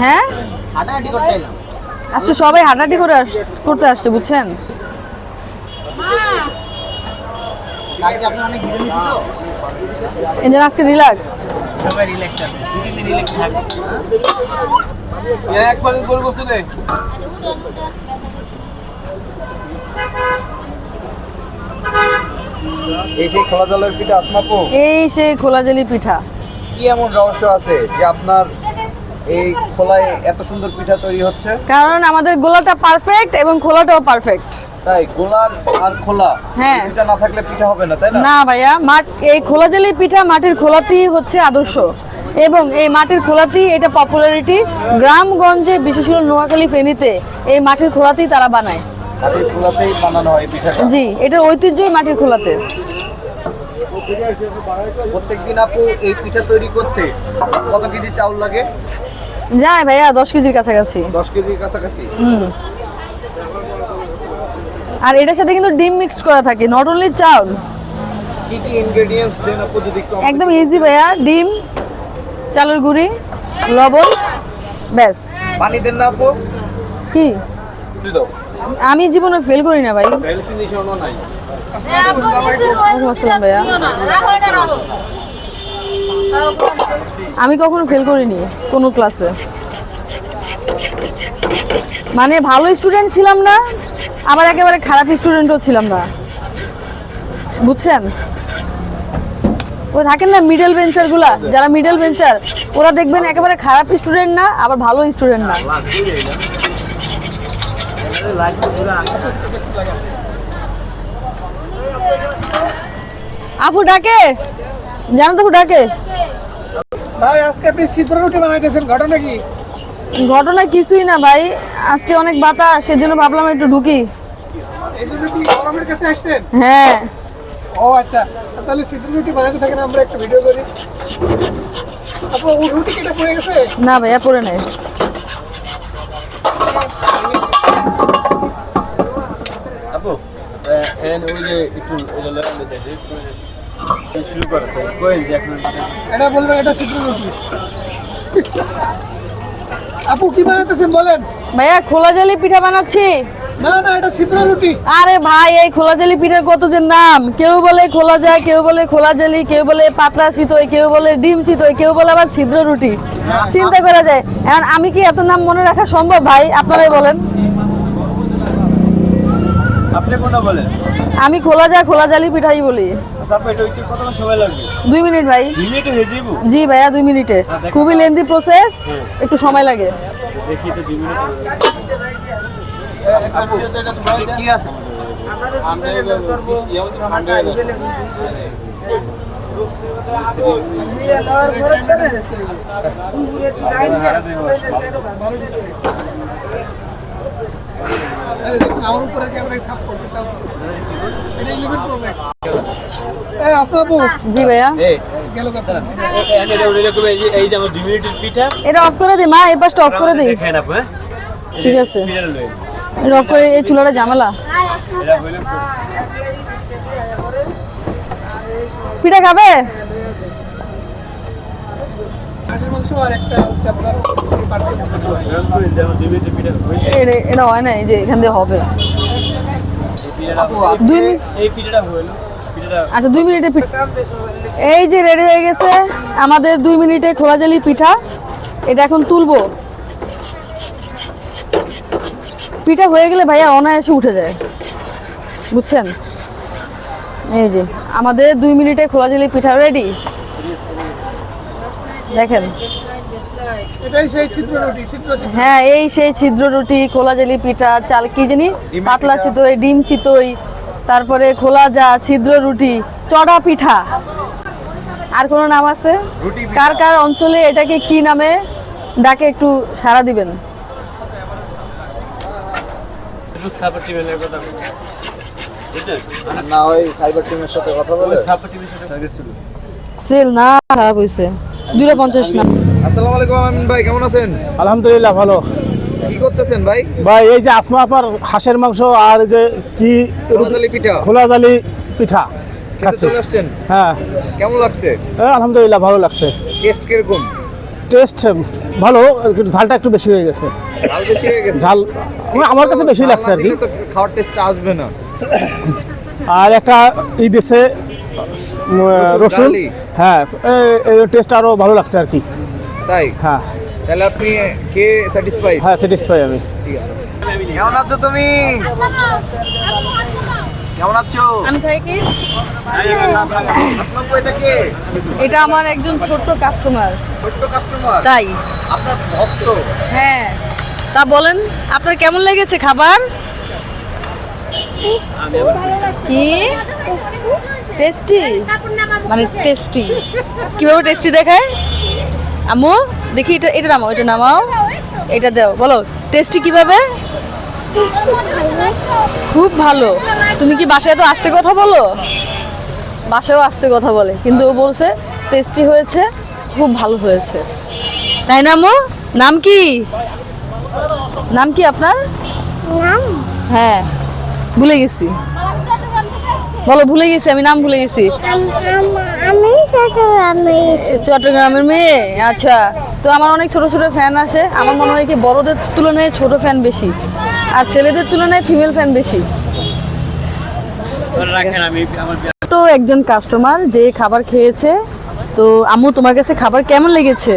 হ্যাঁ? হাঁটাহাঁটি করতে এলাম। আজকে সবাই হাঁটাহাঁটি করে করতে আসছে বুঝছেন? কালকে আপনার অনেক ভিড় হয়েছে তো। এই আজকে রিল্যাক্স। সবাই রিল্যাক্স রিল্যাক্স থাকবে। একবার গরু গোস্ত দে। এই সেই খোলা জলের পিঠা আসমাপু। এই সেই খোলা জেলি পিঠা। কি এমন রহস্য আছে যে আপনার এই খোলায় এত সুন্দর পিঠা তৈরি হচ্ছে? কারণ আমাদের গোলাটা পারফেক্ট এবং খোলাটাও পারফেক্ট তাই গোলার আর খোলা হ্যাঁ। পিঠা না থাকলে পিঠা হবে না তাই না? না ভাইয়া মাঠ এই খোলা জেলি পিঠা মাটির খোলাতেই হচ্ছে আদর্শ। এবং এই মাটির খোলাতেই এটা পপুলারিটি গ্রামগঞ্জে বিশেষ করে নোয়াখালী ফেনীতে এই মাটির খোলাতেই তারা বানায়। এই খোলাতেই বানানো হয় পিঠাটা। জি এটা ঐতিহ্যই মাটির খোলাতে। প্রত্যেকদিন আপু এই পিঠা তৈরি করতে কত কেজি চাউল লাগে? যায় ভাইয়া দশ কেজির কাছাকাছি। দশ কেজির কাছাকাছি? আর এটার সাথে কিন্তু ডিম মিক্সড করা থাকে নট অনলি চাউল। কি কি ইনগ্রেডিয়েন্টস দেন আপু যদি একদম ইজি ভাইয়া ডিম চালের গুঁড়ি লবণ ব্যাস। পানি দেন না আপু? কি? দাও। আমি জীবনে ফেল করি না ভাই। ভাইয়া। আমি কখনো ফেল করিনি কোনো ক্লাসে মানে ভালো স্টুডেন্ট ছিলাম না আবার একেবারে খারাপ স্টুডেন্টও ছিলাম না। বুঝছেন? ওই থাকেন না মিডল বেঞ্চারগুলা যারা মিডল বেঞ্চার ওরা দেখবেন একেবারে খারাপ স্টুডেন্ট না আবার ভালো স্টুডেন্ট না। আফু ডাকে। জানো তো ডাকে? ভাই আজকে আপনি সিদ্ধ রুটি বানাইতেছেন ঘটনা কি? ঘটনা কিছুই না ভাই আজকে অনেক বাতাস সেজন্য ভাবলাম একটু ঢুকি। গরমের কাছে আসছেন? হ্যাঁ। ও আচ্ছা। তাহলে সিদ্ধ রুটি বানাইতে থাকেন আমরা একটা ভিডিও করি। আপনার ও রুটি কেটে পড়ে গেছে? না ভাইয়া পড়ে নেই আপু এন ওই যে একটু এটা লাগানো দেখে শুরু করো কোয়েন যে এখন? এটা বলবেন এটা রুটি। আপু কি বানাইতেছেন বলেন? ভাইয়া খোলা জালি পিঠা বানাচ্ছি। না না এটা সিদ্ধ রুটি। আরে ভাই এই খোলা জালি পিঠার কত যে নাম। কেউ বলে খোলা যায় কেউ বলে খোলা জালি কেউ বলে পাতলা চিতই কেউ বলে ডিম চিতই কেউ বলে আবার ছিদ্র রুটি। চিন্তা করা যায়। এখন আমি কি এত নাম মনে রাখা সম্ভব ভাই? আপনারাই বলেন। আপনি কোনটা বলেন? আমি খোলা যা খোলা জালি পিঠাই বলি। আচ্ছা আপু এটা হইতে কতক্ষণ সময় লাগবে? দুই মিনিট ভাই। মিনিটে হয়ে জি ভাইয়া দুই মিনিটে। খুবই লেন্দি প্রসেস একটু সময় লাগে। দেখি তো মিনিট কি আছে আমার উপরে ক্যামেরা সাফ করছে তাও। এটা ইলেভেন প্রো ম্যাক্স এ আসনা জি ভাইয়া। গেল কথা। এন এটা উড়ে যাবে এই যে আমার দুই মিনিটের পিঠা এটা অফ করে দিই মা এই পাশটা অফ করে দেখেন আপু হ্যাঁ? ঠিক আছে। এটা অফ করে এই চুলাটা এটা পিঠা খাবে? হাঁসের মাংস আর একটা হচ্ছে আপনার এটা- হয় না এই যে এখান দিয়ে হবে। দুই মিনিট এই পিঠাটা হইল আচ্ছা দুই মিনিটে পিঠা এই যে রেডি হয়ে গেছে আমাদের দুই মিনিটে খোলা জালি পিঠা। এটা এখন তুলবো। পিঠা হয়ে গেলে ভাইয়া অনায়াসে উঠে যায়। বুঝছেন? এই যে আমাদের দুই মিনিটে খোলা জালি পিঠা রেডি। দেখেন। এটাই সেই ছিদ্র রুটি ছিদ্র ছিদ্র। হ্যাঁ এই সেই ছিদ্র রুটি খোলা জালি পিঠা চাল কি জানি? পাতলা চিতই ডিম চিতই তারপরে খোলা যা ছিদ্র রুটি চড়া পিঠা। আর কোনো নাম আছে? কার কার অঞ্চলে এটাকে কি নামে? ডাকে একটু সাড়া দিবেন। সাপোর্ট টিমের কথা বুঝলেন? না ওই সাইবার টিমের সাথে কথা বলে? ওই টিমের সাথে সেল না খারাপ হয়েছে দুটো পঞ্চাশ না। আসসালামু আলাইকুম আমিন ভাই কেমন আছেন? আলহামদুলিল্লাহ ভালো। কি করতেছেন ভাই? ভাই এই যে আসমা আপার হাঁসের মাংস আর এই যে কি খোলাজালি পিঠা। খোলা জালি পিঠা খাচ্ছি। আসছেন? হ্যাঁ। কেমন লাগছে? এ, আলহামদুলিল্লাহ ভালো লাগছে। টেস্ট কীরকম? টেস্ট ভালো কিন্তু ঝালটা একটু বেশি হয়ে গেছে। ঝাল বেশি হয়ে গেছে? ঝাল মানে আমার কাছে বেশি লাগছে আর কি। খাওয়ার টেস্ট আসবে না। আর একটা ই দিছে রসুন? হ্যাঁ টেস্ট আরও ভালো লাগছে আর কি। তাই? হ্যাঁ। তাহলে আপনি কে স্যাটিসফাইড হ্যাঁ স্যাটিসফাই আমি। কেমন আছো তুমি? কেমন আছো? আমি থাকি আপনার এটা কে? এটা আমার একজন ছোট্ট কাস্টমার ছোট্ট কাস্টমার তাই। আপনার ভক্ত? হ্যাঁ। তা বলেন আপনার কেমন লেগেছে খাবার? কি? টেস্টি মানে টেস্টি কীভাবে টেস্টি দেখায়? আম্মু দেখি এটা এটা নামাও এটা নামাও। এটা দাও বলো টেস্টি কীভাবে? খুব ভালো। তুমি কি বাসায় তো আস্তে কথা বলো? বাসায়ও আস্তে কথা বলে কিন্তু ও বলছে টেস্টি হয়েছে খুব ভালো হয়েছে। তাই না আম্মু? নাম কি? নাম কি আপনার? হ্যাঁ ভুলে গেছি। বলো ভুলে গেছি আমি নাম ভুলে গেছি। চট্টগ্রামের মেয়ে? আচ্ছা। তো আমার অনেক ছোট ছোট ফ্যান আছে আমার মনে হয় কি বড়দের তুলনায় ছোট ফ্যান বেশি। আর ছেলেদের তুলনায় ফিমেল ফ্যান বেশি। তো একজন কাস্টমার যে খাবার খেয়েছে। তো আম্মু তোমার কাছে খাবার কেমন লেগেছে?